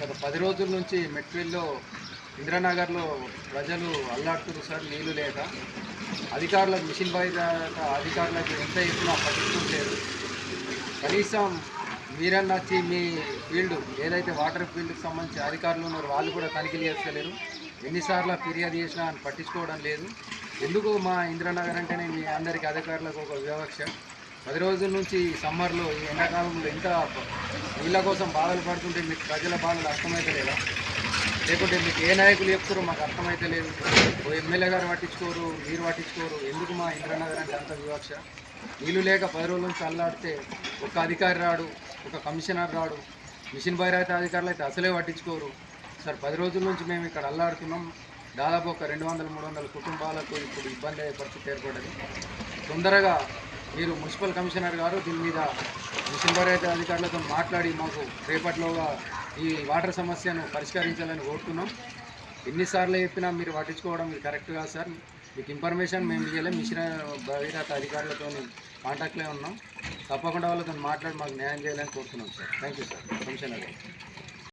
గత పది రోజుల నుంచి మెట్రిల్లో ఇందిరానగర్లో ప్రజలు అల్లాడుతున్నారు సార్ నీళ్ళు లేక. అధికారులకు మిషన్ బయట అధికారులకు ఎంత ఇచ్చినా పట్టించుకోలేదు కనీసం మీరన్నా వచ్చి మీ ఫీల్డ్ ఏదైతే వాటర్ ఫీల్డ్కి సంబంధించి అధికారులు ఉన్నారో వాళ్ళు కూడా తనిఖీలు చేస్తలేరు. ఎన్నిసార్లు ఫిర్యాదు చేసినా అని పట్టించుకోవడం లేదు. ఎందుకు మా ఇందిరానగర్ అంటేనే మీ అందరికీ అధికారులకు ఒక వివక్ష? పది రోజుల నుంచి సమ్మర్లో ఈ ఎండాకాలంలో ఇంత నీళ్ళ కోసం బాధలు పడుతుంటే మీకు ప్రజల బాధలు అర్థమైతే లేదా లేకుంటే మీకు ఏ నాయకులు చెప్తారో మాకు అర్థమైతే లేదు ఓ ఎమ్మెల్యే గారు పట్టించుకోరు మీరు పట్టించుకోరు. ఎందుకు మా ఇంద్రనగరానికి అంటే అంత వివక్ష? నీళ్ళు లేక పది రోజుల నుంచి అల్లాడితే ఒక అధికారి రాడు ఒక కమిషనర్ రాడు. మిషన్ బైరాయితీ అధికారులు అయితే అసలే పట్టించుకోరు. సార్ పది రోజుల నుంచి మేము ఇక్కడ అల్లాడుతున్నాం. దాదాపు ఒక రెండు వందల మూడు వందల కుటుంబాలకు ఇప్పుడు ఇబ్బంది అయ్యే పరిస్థితి ఏర్పడింది తొందరగా మీరు మున్సిపల్ కమిషనర్ గారు దీని మీద మిషన్ అధికారులతో మాట్లాడి మాకు రేపట్లోగా ఈ వాటర్ సమస్యను పరిష్కరించాలని కోరుతున్నాం. ఎన్నిసార్లు చెప్పినా మీరు పట్టించుకోవడం మీరు కరెక్ట్ కాదు సార్. మీకు ఇన్ఫర్మేషన్ మేము ఇవ్వలేం మిషన్ భగీరథ అధికారులతో కాంటాక్ట్లో ఉన్నాం. తప్పకుండా వాళ్ళతో మాట్లాడి మాకు న్యాయం చేయాలని కోరుతున్నాం sir. Thank you sir. Commissioner గారు.